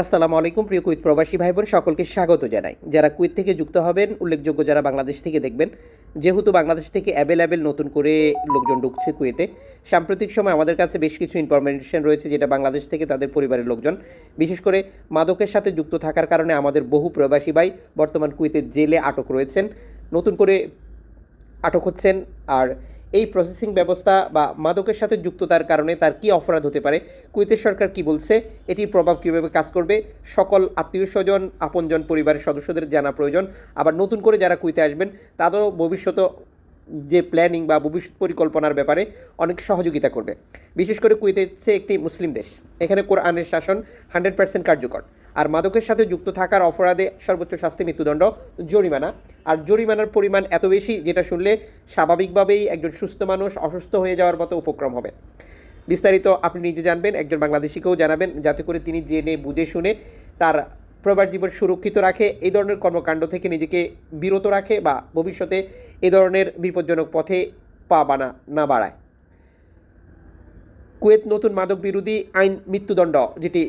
আসসালামু আলাইকুম, প্রিয় কুইত প্রবাসী ভাই বোন সকলকে স্বাগত জানাই। যারা কুইত থেকে যুক্ত হবেন, উল্লেখযোগ্য যারা বাংলাদেশ থেকে দেখবেন, যেহেতু বাংলাদেশ থেকে অ্যাভেলেবেল নতুন করে লোকজন ঢুকছে কুয়েতে, সাম্প্রতিক সময় আমাদের কাছে বেশ কিছু ইনফরমেশন রয়েছে যেটা বাংলাদেশ থেকে তাদের পরিবারের লোকজন, বিশেষ করে মাদকের সাথে যুক্ত থাকার কারণে আমাদের বহু প্রবাসী ভাই বর্তমান কুয়েতের জেলে আটক রয়েছেন, নতুন করে আটক হচ্ছেন, আর এই প্রসেসিং ব্যবস্থা বা মাদকের সাথে যুক্ততার কারণে তার কি অপরাধ হতে পারে, কুয়েতের সরকার কি বলছে, এটির প্রভাব কীভাবে কাজ করবে, সকল আত্মীয় স্বজন, আপনজন পরিবারের সদস্যদের জানা প্রয়োজন। আবার নতুন করে যারা কুয়েতে আসবেন, তাদেরও ভবিষ্যত যে প্ল্যানিং বা ভবিষ্যৎ পরিকল্পনার ব্যাপারে অনেক সহযোগিতা করবে। বিশেষ করে কুয়েতে হচ্ছে একটি মুসলিম দেশ। এখানে কোরআনের শাসন হান্ড্রেড পার্সেন্ট কার্যকর। আর মাদকের সাথে যুক্ত থাকার অপরাধে সর্বোচ্চ শাস্তি, মৃত্যুদণ্ড, জরিমানা। আর জরিমানার পরিমাণ এত বেশি যেটা শুনলে স্বাভাবিকভাবেই একজন সুস্থ মানুষ অসুস্থ হয়ে যাওয়ার মতো উপক্রম হবে। বিস্তারিত আপনি নিজে জানবেন, একজন বাংলাদেশিকেও জানাবেন, যাতে করে তিনি জেনে, বুঝে, শুনে তার প্রবার জীবন সুরক্ষিত রাখে, এই ধরনের কর্মকাণ্ড থেকে নিজেকে বিরত রাখে বা ভবিষ্যতে এ ধরনের বিপজ্জনক পথে পা বানা, না বাড়ায়। কুয়েত নতুন মাদক বিরোধী আইন মৃত্যুদণ্ড, যেটি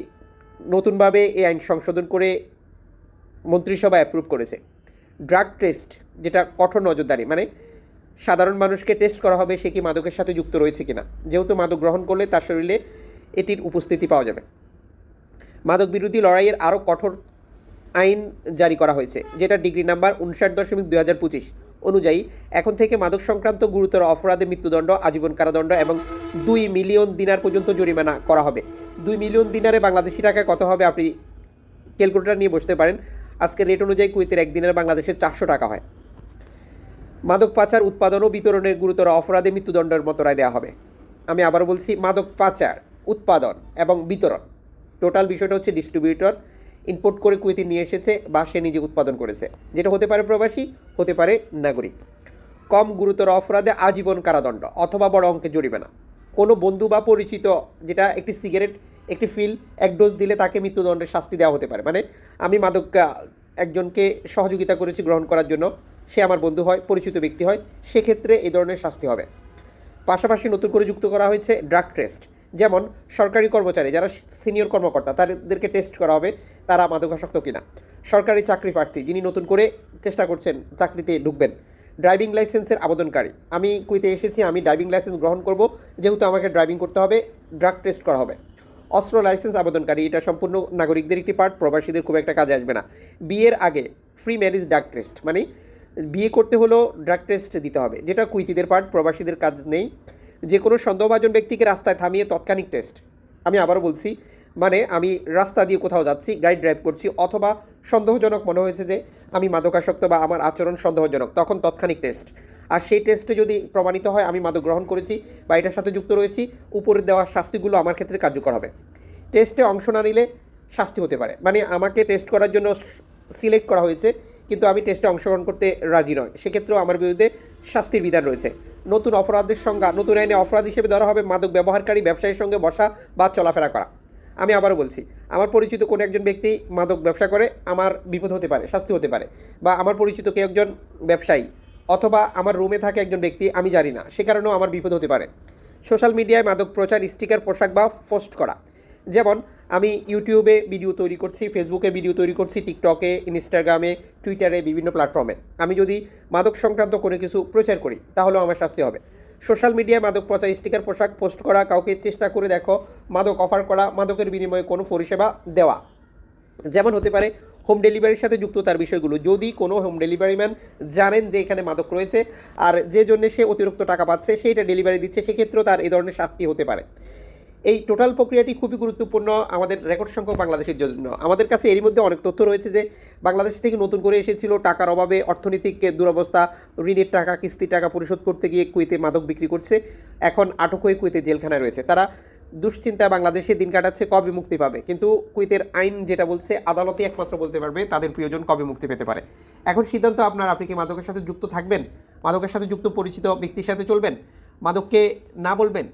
নতুনভাবে এই আইন সংশোধন করে মন্ত্রিসভা অ্যাপ্রুভ করেছে। ড্রাগ টেস্ট যেটা কঠোর নজরদারি মানে সাধারণ মানুষকে টেস্ট করা হবে সে কি মাদকের সাথে যুক্ত রয়েছে কিনা। যেহেতু মাদক গ্রহণ করলে তার শরীরে এটির উপস্থিতি পাওয়া যাবে। মাদক বিরোধী লড়াইয়ের আরও কঠোর আইন জারি করা হয়েছে, যেটা ডিগ্রি নাম্বার উনষাট দশমিক দুই হাজার পঁচিশ। অনুযায়ী এখন থেকে মাদক সংক্রান্ত গুরুতর অপরাধে মৃত্যুদণ্ড, আজীবন কারাদণ্ড এবং দুই মিলিয়ন দিনার পর্যন্ত জরিমানা করা হবে। দুই মিলিয়ন দিনারে বাংলাদেশি টাকায় কত হবে আপনি ক্যালকুলেটার নিয়ে বসতে পারেন। আজকের রেট অনুযায়ী কুয়েতের একদিনের বাংলাদেশের চারশো টাকা হয়। মাদক পাচার, উৎপাদন ও বিতরণের গুরুতর অপরাধে মৃত্যুদণ্ডের মতো রায় দেওয়া হবে। আমি আবার বলছি, মাদক পাচার, উৎপাদন এবং বিতরণ। টোটাল বিষয়টা হচ্ছে ডিস্ট্রিবিউটর ইম্পোর্ট করে কুয়েতে নিয়ে এসেছে বা সে নিজে উৎপাদন করেছে। যেটা হতে পারে প্রবাসী, হতে পারে নাগরিক। কম গুরুতর অপরাধে আজীবন কারাদণ্ড, অথবা বড় অঙ্কে জরিমানা কোনো বন্ধু বা পরিচিত যেটা একটি সিগারেট, একটি ফিল, এক ডোজ দিলে তাকে মৃত্যুদণ্ডের শাস্তি দেওয়া হতে পারে। মানে আমি মাদক একজনকে সহযোগিতা করেছি গ্রহণ করার জন্য, সে আমার বন্ধু হয়, পরিচিত ব্যক্তি হয়, সেক্ষেত্রে এই ধরনের শাস্তি হবে। পাশাপাশি নতুন করে যুক্ত করা হয়েছে ড্রাগ টেস্ট যেমন সরকারি কর্মচারী, যারা সিনিয়র কর্মকর্তা, তাদেরকে টেস্ট করা হবে তারা মাদকাসক্ত কিনা। সরকারি চাকরি প্রার্থী যিনি নতুন করে চেষ্টা করছেন চাকরিতে ঢুকবেন ড্রাইভিং লাইসেন্সের আবেদনকারী। আমি কুইতে এসেছি, আমি ড্রাইভিং লাইসেন্স গ্রহণ করব, যেহেতু আমাকে ড্রাইভিং করতে হবে ড্রাগ টেস্ট করা হবে। অস্ত্র লাইসেন্স আবেদনকারী, এটা সম্পূর্ণ নাগরিকদের একটি পার্ট প্রবাসীদের খুব একটা কাজে আসবে না। বিয়ের আগে ফ্রি ম্যারেজ ড্রাগ টেস্ট মানে বিয়ে করতে হলেও ড্রাগ টেস্ট দিতে হবে, যেটা কুইতিদের পার্ট প্রবাসীদের কাজ নেই। যে কোনো সন্দেহভাজন ব্যক্তিকে রাস্তায় থামিয়ে তৎক্ষণিক টেস্ট আমি আবারও বলছি মানে আমি রাস্তা দিয়ে কোথাও যাচ্ছি, গাড়ি ড্রাইভ করছি, অথবা সন্দেহজনক মনে হয়েছে যে আমি মাদকাসক্ত বা আমার আচরণ সন্দেহজনক, তখন তৎক্ষণিক টেস্ট আর সেই টেস্টে যদি প্রমাণিত হয়, আমি মাদক গ্রহণ করেছি বা এটার সাথে যুক্ত রয়েছি, উপরে দেওয়া শাস্তিগুলো আমার ক্ষেত্রে কার্যকর হবে। টেস্টে অংশ না নিলে শাস্তি হতে পারে। মানে আমাকে টেস্ট করার জন্য সিলেক্ট করা হয়েছে, কিন্তু আমি টেস্টে অংশগ্রহণ করতে রাজি নয় সেক্ষেত্রেও আমার বিরুদ্ধে শাস্তির বিধান রয়েছে। নতুন অপরাধের সংজ্ঞা, নতুন আইনে অপরাধ হিসেবে ধরা হবে মাদক ব্যবহারকারী, ব্যবসায়ীর সঙ্গে বসা বা চলাফেরা করা। আমি আবারও বলছি, আমার পরিচিত কোনো একজন ব্যক্তি মাদক ব্যবসা করে, আমার বিপদ হতে পারে, শাস্তি হতে পারে। বা আমার পরিচিত কেউ একজন ব্যবসায়ী অথবা আমার রুমে থাকে একজন ব্যক্তি, আমি জানি না, সে কারণেও আমার বিপদ হতে পারে। সোশ্যাল মিডিয়ায় মাদক প্রচার, স্টিকার, পোশাক বা পোস্ট করা। যেমন আমি ইউটিউবে ভিডিও তৈরি করছি ফেসবুকে ভিডিও তৈরি করছি টিকটকে ইনস্টাগ্রামে টুইটারে বিভিন্ন প্ল্যাটফর্মে আমি যদি মাদক সংক্রান্ত কোনো কিছু প্রচার করি, তাহলেও আমার শাস্তি হবে। সোশ্যাল মিডিয়ায় মাদক প্রচার স্টিকার পোশাক পোস্ট করা, কাউকে চেষ্টা করে দেখো, মাদক অফার করা, মাদকের বিনিময়ে কোনো পরিষেবা দেওয়া। যেমন হতে পারে হোম ডেলিভারির সাথে যুক্ত তার বিষয়গুলো। যদি কোনো হোম ডেলিভারি ম্যান জানেন যে এখানে মাদক রয়েছে, আর যে জন্য সে অতিরিক্ত টাকা পাচ্ছে, সেইটা ডেলিভারি দিচ্ছে, সেক্ষেত্রেও তার এই ধরনের শাস্তি হতে পারে। এই টোটাল প্রক্রিয়াটি খুবই গুরুত্বপূর্ণ আমাদের রেকর্ড সংখ্যক বাংলাদেশের জন্য। আমাদের কাছে এরই মধ্যে অনেক তথ্য রয়েছে যে, বাংলাদেশ থেকে নতুন করে এসেছিল টাকার অভাবে অর্থনৈতিক দুরবস্থা, ঋণের টাকা, কিস্তির টাকা পরিশোধ করতে গিয়ে কুয়েতে মাদক বিক্রি করছে। এখন আটক হয়ে কুয়েতে জেলখানায় রয়েছে। তারা দুশ্চিন্তায় বাংলাদেশে দিন কাটাচ্ছে, কবে মুক্তি পাবে? কিন্তু কুয়েতের আইন যেটা বলছে, আদালতে একমাত্র বলতে পারবে, তাদের প্রিয়জন কবে মুক্তি পেতে পারে। এখন সিদ্ধান্ত আপনার, আপনি কি মাদকের সাথে যুক্ত থাকবেন? মাদকের সাথে যুক্ত পরিচিত ব্যক্তির সাথে চলবেন? মাদককে না বলবেন?